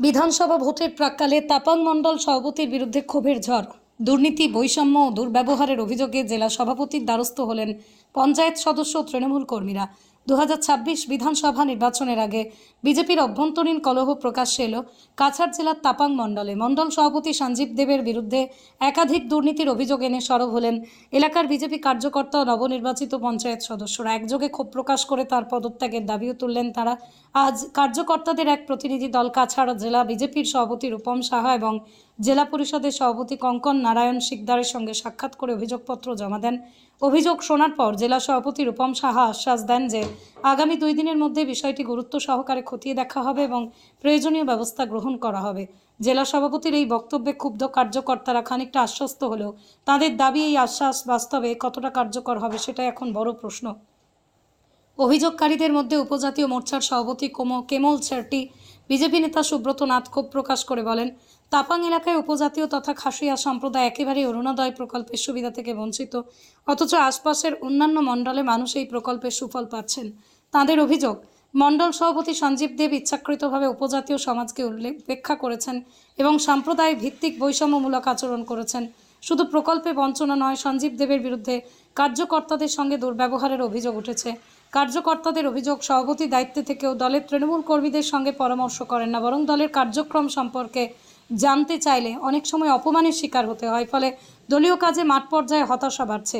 বিধানসভা ভোটের প্রাককালে তাপাং মণ্ডল সভাপতির বিরুদ্ধে ক্ষোভের ঝড়। দুর্নীতি, বৈষম্য ও দুর্ব্যবহারের অভিযোগে জেলা সভাপতির দ্বারস্থ হলেন পঞ্চায়েত সদস্য তৃণমূল কর্মীরা। দু বিধানসভা নির্বাচনের আগে বিজেপির অভ্যন্তরীণ কলহ প্রকাশ্যে এলো কাছাড় জেলার তাপাং মণ্ডলে। মণ্ডল সভাপতি সঞ্জীব দেবের বিরুদ্ধে একাধিক দুর্নীতির অভিযোগ এনে সরব হলেন এলাকার বিজেপি কার্যকর্তা ও নবনির্বাচিত পঞ্চায়েত সদস্যরা। একযোগে ক্ষোভ প্রকাশ করে তার পদত্যাগের দাবিও তুললেন তারা। আজ কার্যকর্তাদের এক প্রতিনিধি দল কাছাড় জেলা বিজেপির সভাপতি রূপম সাহা এবং জেলা পরিষদের সভাপতি কঙ্কন নারায়ণ শিকদারের সঙ্গে সাক্ষাৎ করে অভিযোগপত্র জমা দেন। অভিযোগ শোনার পর জেলা সভাপতি রূপম সাহা আশ্বাস দেন যে, আগামী দুই দিনের মধ্যে বিষয়টি গুরুত্ব সহকারে খতিয়ে দেখা হবে এবং প্রয়োজনীয় ব্যবস্থা গ্রহণ করা হবে। জেলা সভাপতির এই বক্তব্যে ক্ষুব্ধ কার্যকর্তারা খানিকটা আশ্বস্ত হলেও তাদের দাবি এই আশ্বাস বাস্তবে কতটা কার্যকর হবে সেটা এখন বড় প্রশ্ন। অভিযোগকারীদের মধ্যে উপজাতীয় মোর্চার সভাপতি কোমো, কেমল ছেরটি বিজেপি নেতা সুব্রত নাথ ক্ষোভ প্রকাশ করে বলেন, তাপাং এলাকায় উপজাতীয় তথা খাসিয়া সম্প্রদায় একেবারেই অরুণোদয় প্রকল্পের সুবিধা থেকে বঞ্চিত। অথচ আশপাশের অন্যান্য মণ্ডলে মানুষ এই প্রকল্পের সুফল পাচ্ছেন। তাদের অভিযোগ, মণ্ডল সভাপতি সঞ্জীব দেব ইচ্ছাকৃতভাবে উপজাতীয় সমাজকে উল্লেখ উপেক্ষা করেছেন এবং সাম্প্রদায়িক ভিত্তিক বৈষম্যমূলক আচরণ করেছেন। শুধু প্রকল্পে বঞ্চনা নয়, সঞ্জীব দেবের বিরুদ্ধে কার্যকর্তাদের সঙ্গে দুর্ব্যবহারের অভিযোগ উঠেছে। কার্যকর্তাদের অভিযোগ সভাপতি দায়িত্বে থেকেও দলের তৃণমূল কর্মীদের সঙ্গে পরামর্শ করেন না, বরং দলের কার্যক্রম সম্পর্কে জানতে চাইলে অনেক সময় অপমানের শিকার হতে হয়, ফলে দলীয় কাজে মাঠ পর্যায়ে হতাশা বাড়ছে।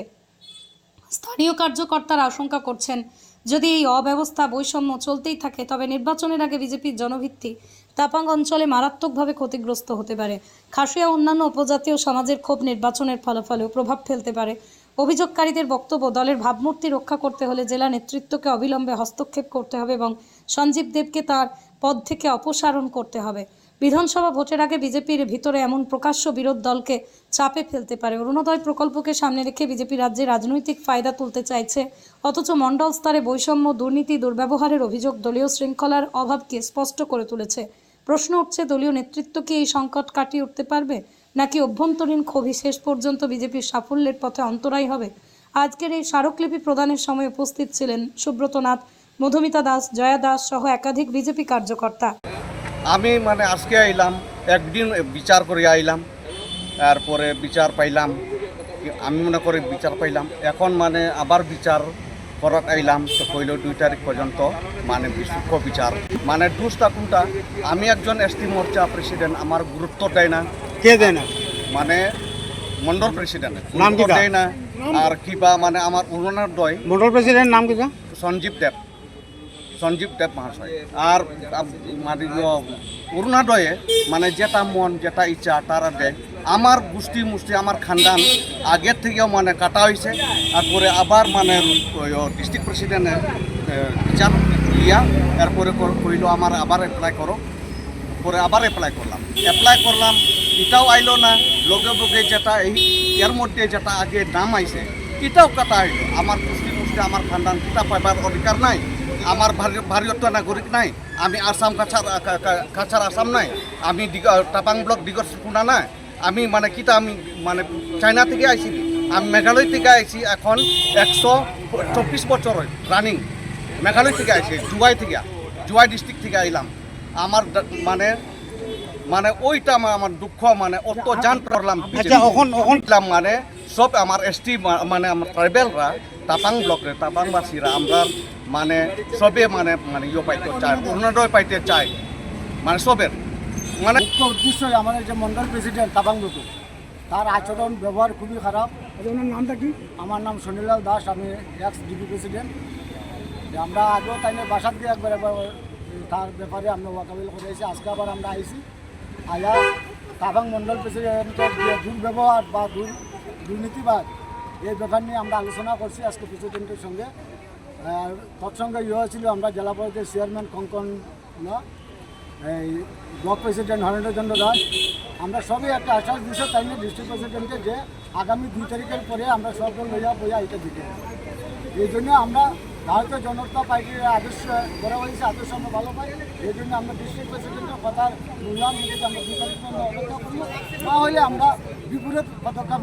স্থানীয় কার্যকর্তারা আশঙ্কা করছেন, যদি এই অব্যবস্থা বৈষম্য চলতেই থাকে, তবে নির্বাচনের আগে বিজেপির জনভিত্তি তাপাং অঞ্চলে মারাত্মকভাবে ক্ষতিগ্রস্ত হতে পারে। খাসিয়া অন্যান্য উপজাতীয় সমাজের ক্ষোভ নির্বাচনের ফলাফলেও প্রভাব ফেলতে পারে। অভিযোগকারীদের বক্তব্য, দলের ভাবমূর্তি রক্ষা করতে হলে জেলা নেতৃত্বকে অবিলম্বে হস্তক্ষেপ করতে হবে এবং সঞ্জীব দেবকে তার পদ থেকে অপসারণ করতে হবে। বিধানসভা ভোটের আগে বিজেপির ভিতরে এমন প্রকাশ্য বিরোধ দলকে চাপে ফেলতে পারে। অরুণোদয় প্রকল্পকে সামনে রেখে বিজেপি রাজ্যে রাজনৈতিক ফায়দা তুলতে চাইছে, অথচ মণ্ডল স্তরে বৈষম্য, দুর্নীতি, দুর্ব্যবহারের অভিযোগ দলীয় শৃঙ্খলার অভাবকে স্পষ্ট করে তুলেছে। প্রশ্ন উঠছে, দলীয় নেতৃত্ব কি এই সংকট কাটিয়ে উঠতে পারবে? নাকি অভ্যন্তরীণ ক্ষোভই শেষ পর্যন্ত বিজেপির সাফল্যের পথে অন্তরায় হবে? আজকের এই স্মারকলিপি প্রদানের সময় উপস্থিত ছিলেন সুব্রত নাথ, মধুমিতা দাস, জয়া দাস সহ একাধিক বিজেপি কার্যকর্তা। আমি মানে আজকে আইলাম, একদিন বিচার করে আইলাম, তারপরে বিচার পাইলাম, আমি মনে করি বিচার পাইলাম। এখন মানে আবার বিচার করাত আইলাম, তো কইল দুই তারিখ পর্যন্ত মানে বিশুদ্ধ বিচার। মানে দুষ্টা কোনটা? আমি একজন এসটি মোর্চা প্রেসিডেন্ট, আমার গুরুত্ব দেয় না। কে দেয় না? মানে মন্ডল প্রেসিডেন্ট নাম কি দেয় না? আর কিবা মানে আমার অরুণোদয় মন্ডল প্রেসিডেন্ট নাম কি সঞ্জীব দেব। সঞ্জীব দেব মহাশয়। আর মানে ইয়- অরুণোদয়ে মানে যেটা মন যেটা ইচ্ছা তারা দেয়। আমার গোষ্ঠী মুষ্টি আমার খানদান আগের থেকেও মানে কাটা হয়েছে তারপরে আবার মানে ডিস্ট্রিক্ট প্রেসিডেন্টে বিচার দিয়া এরপরে কইলো আমার আবার অ্যাপ্লাই করো। পরে আবার অ্যাপ্লাই করলাম। অ্যাপ্লাই করলাম এটাও আইলো না, লগে লগে যেটা এই এর মধ্যে যেটা আগে নাম আইছে, এটাও কাটা হইল আমার গোষ্ঠী মুষ্টি, আমার খানদান কিতা পাইবার অধিকার নাই, আমার ভারী- ভারতীয় নাগরিক নাই, আমি আসাম কাছার কাছার আসাম নাই, আমি টাপাং ব্লক দিগর শুনা নাই, আমি মানে কিতা আমি মানে চায়না থেকে আইছি, আমি মেঘালয় থেকে আইছি, এখন একশো চব্বিশ বছর রানিং মেঘালয় থেকে আইছি জুয়াই থেকে জুয়াই ডিস্ট্রিক্ট থেকে আইলাম। আমার মানে মানে ওইটা আমার আমার দুঃখ মানে অত জান করলাম আচ্ছা এখন এখন দেখলাম মানে সব আমার এসটি মানে আমার ট্রাইবেলরা তাপাং ব্লকরে তাপাংবাসীরা আমরা মানে সবে মানে মানে ইয়ে পাইতে চায় অরুণোদয় পাইতে চায় মানে সবের। মানে মুখ্য উদ্দেশ্য আমাদের যে মন্ডল প্রেসিডেন্ট তাবাং লুটু তার আচরণ ব্যবহার খুবই খারাপ। ওনার নামটা কি? আমার নাম সুনীলাল দাস আমি এক্স ডিপি প্রেসিডেন্ট যে আমরা আগেও তাই বাসাত দিয়ে একবার একবার তার ব্যাপারে আমরা ওয়াকাবিল করে আজকে আবার আমরা আইছি। আয়া তাবাং মন্ডল প্রেসিডেন্টের যে দুর্ব্যবহার বা দুর দুর্নীতিবাদ এই ব্যাপার নিয়ে আমরা আলোচনা করছি আজকে প্রেসিডেন্টের সঙ্গে। আর তৎসঙ্গে ইয়ে ছিল আমরা জেলা পরিষদের চেয়ারম্যান কঙ্কন এই ব্লক প্রেসিডেন্ট হরেন্দ্রচন্দ্র দাস। আমরা সবই একটা আশ্বাস দিচ্ছি তাই নিয়ে ডিস্ট্রিক্ট প্রেসিডেন্টকে যে আগামী দুই তারিখের পরে আমরা সব লইয়া বইয়া এটা দিতে এই জন্য আমরা ভারতীয় জনতা পার্টির আদর্শ করা হয়েছে আদর্শ, আমরা ভালো পাই। এই জন্য আমরা ডিস্ট্রিক্ট প্রেসিডেন্টের কথার মূল্যায়ন আমরা বিপরীত অপেক্ষা করব। না হলে আমরা বিপরীত পদক্ষেপ